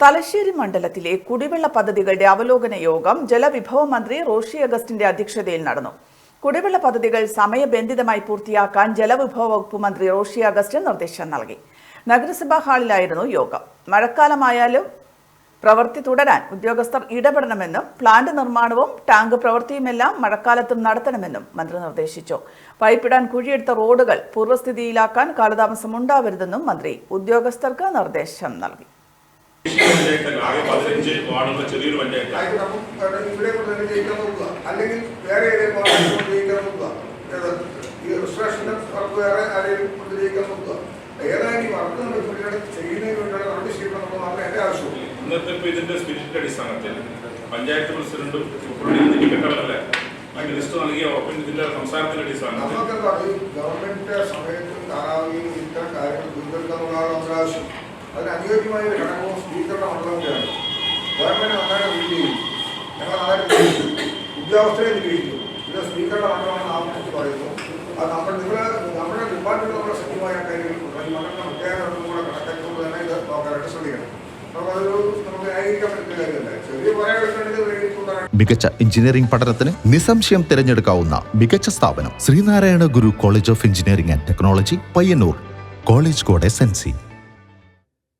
തലശ്ശേരി മണ്ഡലത്തിലെ കുടിവെള്ള പദ്ധതികളുടെ അവലോകന യോഗം ജലവിഭവ മന്ത്രി റോഷി അഗസ്റ്റിന്റെ അധ്യക്ഷതയിൽ നടന്നു. കുടിവെള്ള പദ്ധതികൾ സമയബന്ധിതമായി പൂർത്തിയാക്കാൻ ജലവിഭവ വകുപ്പ് മന്ത്രി റോഷി അഗസ്റ്റ് നിർദ്ദേശം നൽകി. നഗരസഭാ ഹാളിലായിരുന്നു യോഗം. മഴക്കാലമായാലും പ്രവൃത്തി തുടരാൻ ഉദ്യോഗസ്ഥർ ഇടപെടണമെന്നും പ്ലാന്റ് നിർമ്മാണവും ടാങ്ക് പ്രവൃത്തിയുമെല്ലാം മഴക്കാലത്തും നടത്തണമെന്നും മന്ത്രി നിർദ്ദേശിച്ചു. പൈപ്പിടാൻ കുഴിയെടുത്ത റോഡുകൾ പൂർവസ്ഥിതിയിലാക്കാൻ കാലതാമസം ഉണ്ടാവരുതെന്നും മന്ത്രി ഉദ്യോഗസ്ഥർക്ക് നിർദ്ദേശം നൽകി. ആകെ പതിനഞ്ച് വാർഡുള്ള ചെറിയൊരു പഞ്ചായത്ത് ഇവിടെ തന്നെ ജയിക്കാൻ നോക്കുക. അല്ലെങ്കിൽ വേറെ ഏതെങ്കിലും കൊണ്ട് ജയിക്കാൻ നോക്കുക. ഈ രജിസ്ട്രേഷന്റെ വർക്ക് വേറെ ആരെയും കൊണ്ട് ജയിക്കാൻ നോക്കുക. ഏതായാലും ഈ വർക്ക് നമ്മൾ ഇവിടെ ചെയ്യുന്നതിന് വേണ്ടിയുള്ള നടപടി സ്വീകരണം എന്നുള്ളത് മാത്രമേ എന്റെ ആവശ്യമുള്ളൂ. ഇന്നത്തെ ഇപ്പൊ ഇതിന്റെ സ്പിരിറ്റ് അടിസ്ഥാനത്തിൽ പഞ്ചായത്ത് പ്രസിഡന്റും സൂപ്രണ്ടിനും ടിക്കറ്ററല്ലേ അതിന്റെ ലിസ്റ്റ് നൽകിയ ഉറപ്പിന് ഇതിന്റെ സംസ്ഥാനത്തിന്റെ അടിസ്ഥാനത്തിൽ. നമുക്കെന്താണ് ഈ ഗവൺമെന്റിന്റെ സമയത്തും കാലാവധിയും ഇത്തരം കാര്യങ്ങൾ നമ്മുടെ ആവശ്യം. അതിന് അനുയോജ്യമായ ഒരു ഘടകവും സ്പീക്കറുടെ മണ്ഡലത്തിലാണ് ഗവൺമെന്റ് നന്നായിട്ട് റീഡ് ചെയ്യും ഞങ്ങൾ നന്നായിട്ട് ഉദ്യോഗസ്ഥരെ നിരീക്ഷിക്കും ഇത് സ്പീക്കറുടെ മണ്ഡലമാണെന്ന് ആവർത്തിച്ച് പറയുന്നു. അത് നമ്മൾ നിങ്ങൾ നമ്മുടെ ഡിപ്പാർട്ട്മെന്റ് നമ്മുടെ കാര്യങ്ങൾ ഈ മണ്ഡലം കൂടെ കണക്കാക്കുമ്പോൾ തന്നെ ഇത് നോക്കാനായിട്ട് പറയാൻ മികച്ച എഞ്ചിനീയറിംഗ് പഠനത്തിന് നിസ്സംശയം തിരഞ്ഞെടുക്കാവുന്ന മികച്ച സ്ഥാപനം Sree Narayana Guru college of engineering and technology Payyanur college code S N C